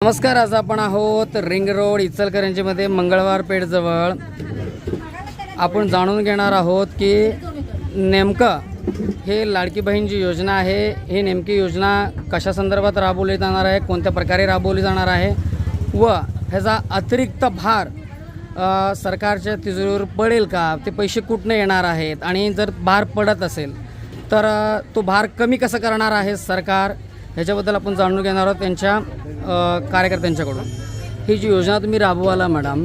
नमस्कार आज आपण आहोत रिंग रोड इचलकरंजीमध्ये मंगळवार पेठजवळ आपण जाणून घेणार आहोत की नेमकं हे लाडकी बहीण जी योजना आहे. ही नेमकी योजना कशा संदर्भात राबवली जाणार आहे? कोणत्या प्रकारे राबवली जाणार आहे? व ह्याचा अतिरिक्त भार सरकारच्या तिजोरीवर पडेल का? ते पैसे कुठनं येणार आहेत? आणि जर भार पडत असेल तर तो भार कमी कसं करणार आहे सरकार? ह्याच्याबद्दल आपण जाणून घेणार आहोत त्यांच्या कार्यकर्त्यांच्याकडून. ही जी योजना तुम्ही राबवाला मॅडम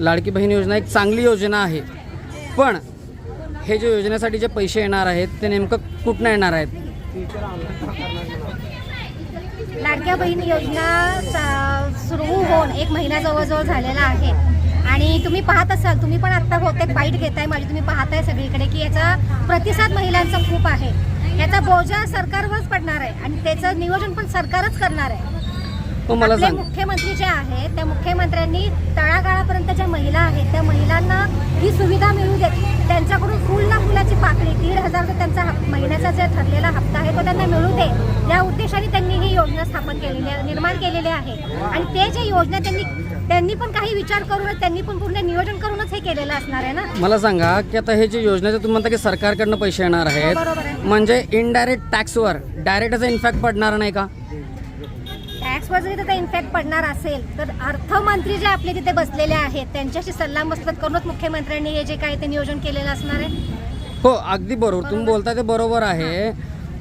लाडकी बहीण योजना एक चांगली योजना आहे. पण हे जे योजनेसाठी जे पैसे येणार आहेत ते नेमकं कुठनं येणार आहेत? लाडक्या बहीण योजना सुरू होऊन एक महिना जवळजवळ झालेला आहे. आणि तुम्ही पाहत असाल तुम्ही पण आत्ता बहुतेक बाईट घेताय माझी तुम्ही पाहताय सगळीकडे की याचा प्रतिसाद महिलांचा खूप आहे. याचा बोजा सरकारवरच पडणार आहे आणि त्याचं नियोजन पण सरकारच करणार आहे. तो मला आपले सांग. मुख्यमंत्री जे आहेत त्या मुख्यमंत्र्यांनी तळागाळापर्यंत ज्या महिला आहेत त्या महिलांना ही सुविधा मिळू देत. त्यांच्याकडून फुल ना फुलाची पाकळी दीड हजार जो त्यांचा महिन्याचा जे ठरलेला हप्ता आहे तो त्यांना मिळू दे. या उद्देशाने त्यांनी ही योजना स्थापन केलेली आहे निर्माण केलेली आहे. आणि ते जे योजना त्यांनी त्यांनी पण काही विचार करूनच त्यांनी पण पूर्ण नियोजन करूनच हे केलेलं असणार आहे ना? मला सांगा की आता हे जे योजनेचे तुम्ही म्हणता की सरकारकडनं पैसे येणार आहेत. आहे. म्हणजे इनडायरेक्ट टॅक्सवर डायरेक्ट त्याचा इन्फॅक्ट पडणार नाही का? टॅक्सवर जरी त्याचा इम्पॅक्ट पडणार असेल. तर अर्थमंत्री जे आपले तिथे बसलेले आहेत त्यांच्याशी सल्लामसलत करूनच मुख्यमंत्र्यांनी हे जे काय ते नियोजन केलेलं असणार आहे? हो अगदी बरोबर. तुम्ही बोलता ते बरोबर आहे.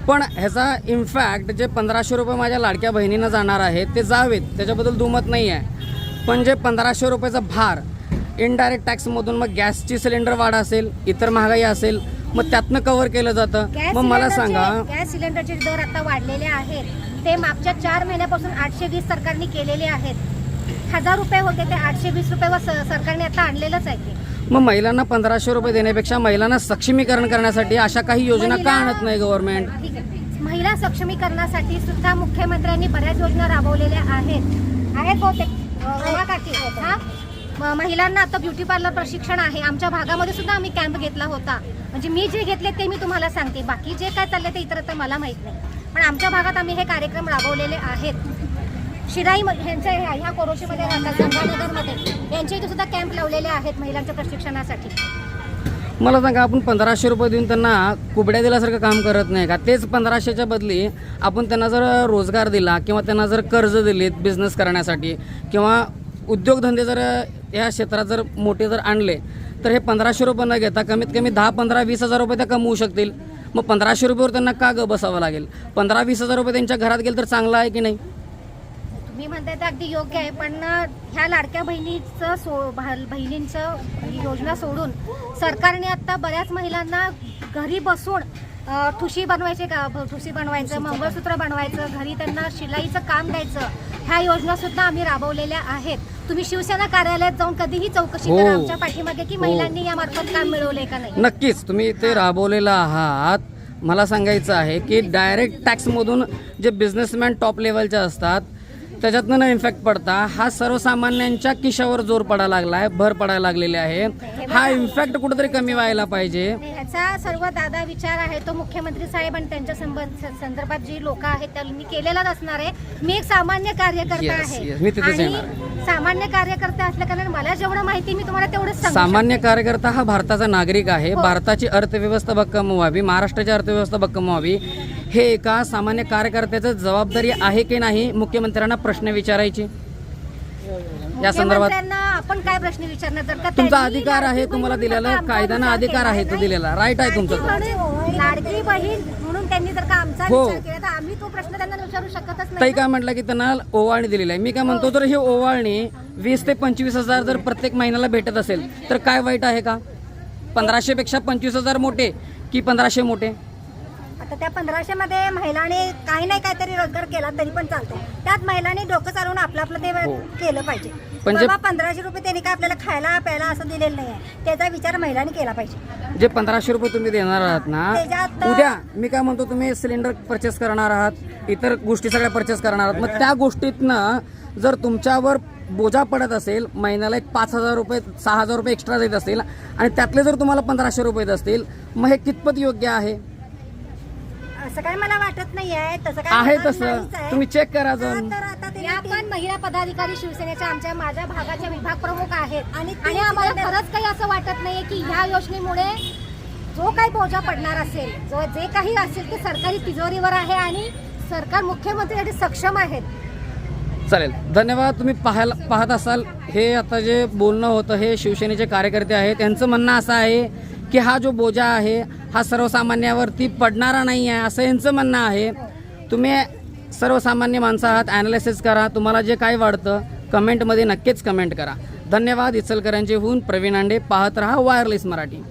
पण ह्याचा इम्फॅक्ट जे पंधराशे रुपये माझ्या लाडक्या बहिणींना जाणार आहेत ते जावेत. त्याच्याबद्दल दुमत नाही आहे. पण जे पंधराशे रुपयाचा भार इनडायरेक्ट टॅक्समधून मग गॅसची सिलेंडर वाढ असेल इतर महागाई असेल मग त्यातनं कव्हर केलं जातं. गॅस मग मला सिलेंडरचे- सांगा. गॅस सिलेंडरचे दर आता वाढलेले आहेत ते मागच्या चार महिन्यापासून आठशे वीस सरकारने केलेले आहेत. हजार रुपये होते ते आठशे वीस रुपयावर स- सरकारने आता आणलेलंच आहे ते. मग महिलांना पंधराशे रुपये देण्यापेक्षा महिलांना सक्षमीकरण करण्यासाठी अशा काही योजना का महिला- आणत नाही गव्हर्नमेंट ठीक आहे. महिला सक्षमीकरणासाठी सुद्धा मुख्यमंत्र्यांनी बऱ्याच योजना राबवलेल्या आहेत. आहेत बहुतेक. अं, उमा काकी हा? महिलांना आता ब्युटी पार्लर प्रशिक्षण आहे. आमच्या भागामध्ये सुद्धा आम्ही कॅम्प घेतला होता. म्हणजे मी जे घेतले ते मी तुम्हाला सांगते. बाकी जे काय चालले ते इतर तर मला माहीत नाही. पण आमच्या भागात आम्ही हे कार्यक्रम राबवलेले आहेत. शिराई म- ह्यांच्या ह्या ह्या कोरोशीमध्ये राहतात गंगानगरमध्ये यांच्या इथे सुद्धा कॅम्प लावलेले आहेत महिलांच्या प्रशिक्षणासाठी. मला सांगा आपण पंधराशे रुपये देऊन त्यांना कुबड्या दिल्यासारखं काम करत नाही का? तेच पंधराशेच्या बदली आपण त्यांना जर रोजगार दिला किंवा त्यांना जर कर्ज दिलीत बिझनेस करण्यासाठी किंवा उद्योगधंदे जर या क्षेत्रात जर मोठे जर आणले तर हे पंधराशे रुपये न घेता कमीत कमी दहा पंधरा वीस हजार रुपये त्या कमवू शकतील. मग पंधराशे रुपयावर त्यांना का ग बसावं लागेल? पंधरा वीस हजार रुपये त्यांच्या घरात गेलं तर चांगलं आहे की नाही? तुम्ही म्हणताय ते अगदी योग्य आहे पण ह्या लाडक्या बहिणीचं सो बहिणींचं ही योजना सोडून सरकारने आता बऱ्याच महिलांना घरी बसून ठुशी बनवायचे का ठुशी बनवायचं मंगळसूत्र बनवायचं घरी त्यांना शिलाईचं काम द्यायचं ह्या योजना सुद्धा आम्ही राबवलेल्या आहेत. तुम्ही शिवसेना कार्यालयात जाऊन कधीही चौकशी हो. करा आमच्या पाठीमागे की हो. महिलांनी यामार्फत काम मिळवले का नाही? नक्कीच. तुम्ही ते राबवलेलं आहात. मला सांगायचं आहे की डायरेक्ट टॅक्समधून जे बिझनेसमॅन टॉप लेवलचे असतात त्याच्यातनं न इन्फॅक्ट पडता. हा सर्वसामान्यांच्या किशावर जोर पडायला लागला आहे भर पडायला लागलेली आहे. हा इन्फॅक्ट कुठेतरी कमी व्हायला पाहिजे. ह्याचा सर्व दादा विचार आहे तो मुख्यमंत्री साहेब आणि त्यांच्या संबंध संदर्भात जी लोक आहेत त्यांनी केलेलाच असणार आहे. मी एक सामान्य कार्यकर्ता Yes, आहे. yes. मी तिथेच येणार सामान्य कार्यकर्ता असल्या कारण मला जेवढं माहिती मी तुम्हाला तेवढंच सांगू सामान्य कार्यकर्ता हा भारताचा नागरिक आहे. हो. भारताची अर्थव्यवस्था भक्कम व्हावी. महाराष्ट्राची अर्थव्यवस्था भक्कम व्हावी. हे एका सामान्य कार्यकर्त्याचं जबाबदारी आहे की नाही मुख्यमंत्र्यांना प्रश्न विचारायची? शकतो. या संदर्भात मुख्यमंत्र्यांना आपण काय प्रश्न विचारणार? जर का तुमचा त्यांनी अधिकार आहे तुम्हाला बहीण दिलेला जर का आमचा कायद्यानं विचार अधिकार केला आहे तो नाही, दिलेला राईट आहे. तुमचा तो. लाडकी बहीण- लाडकी बहीण म्हणून त्यांनी जर का आमचा हो. विचार केला तर आम्ही तो प्रश्न त्यांना विचारू शकतच ताई नाही काय म्हटलं की त्यांना ओवाळणी दिलेली आहे. मी काय म्हणतो तर ही ओवाळणी वीस ते पंचवीस हजार जर प्रत्येक महिन्याला भेटत असेल तर काय वाईट आहे का? पंधराशे पेक्षा पंचवीस हजार मोठे की पंधराशे मोठे? आता त्या पंधराशे मध्ये महिलांनी काही नाही काहीतरी रोजगार केला तरी पण चालतो त्यात महिलांनी डोकं चालवून आपलं आपलं ते हो. केलं पाहिजे. पण जे- बाबा पंधराशे रुपये त्यांनी काय आपल्याला खायला प्यायला असं दिलेलं नाही आहे त्याचा विचार महिलांनी केला पाहिजे. जे पंधराशे रुपये तुम्ही देणार आहात ना त्याच्यात- उद्या मी काय म्हणतो तुम्ही सिलेंडर परचेस करणार आहात इतर गोष्टी सगळ्या परचेस करणार आहात. मग त्या गोष्टीतनं जर तुमच्यावर बोजा पडत असेल महिन्याला एक पाच हजार रुपये सहा हजार रुपये एक्स्ट्रा देत असतील आणि त्यातले जर तुम्हाला पंधराशे रुपये देत असतील मग हे कितपत योग्य आहे? असं काय मला वाटत नाही आहे तसं काय आहे तसं. नाहीच आहे. तुम्ही चेक करा जाऊन तर आता ते या पण महिला पदाधिकारी शिवसेनेच्या आमच्या माझ्या भागाच्या विभाग प्रमुख आहेत. आणि आणि ते आम्हाला सुद्धा- खरंच काही असं वाटत नाहीये की ह्या योजनेमुळे जो काही बोजा पडणार असेल जो जे काही असेल ते सरकारी तिजोरीवर आहे आणि सरकार मुख्यमंत्र्यासाठी सक्षम आहेत. चालेल. धन्यवाद. तुम्ही पाहायला पाहत असाल. हे आता जे बोलणं होतं हे शिवसेनेचे कार्यकर्ते आहेत. त्यांचं म्हणणं असं आहे की हा जो बोजा आहे हा सर्वसामान्यावरती पडणारा नाही आहे असं यांचं म्हणणं आहे. तुम्ही सर्वसामान्य माणसं आहात ॲनालिसिस करा. तुम्हाला जे काय वाटतं कमेंटमध्ये नक्कीच कमेंट करा. धन्यवाद इचलकरांचे होऊन प्रवीण आंडे. पाहत रहा वायरलेस मराठी.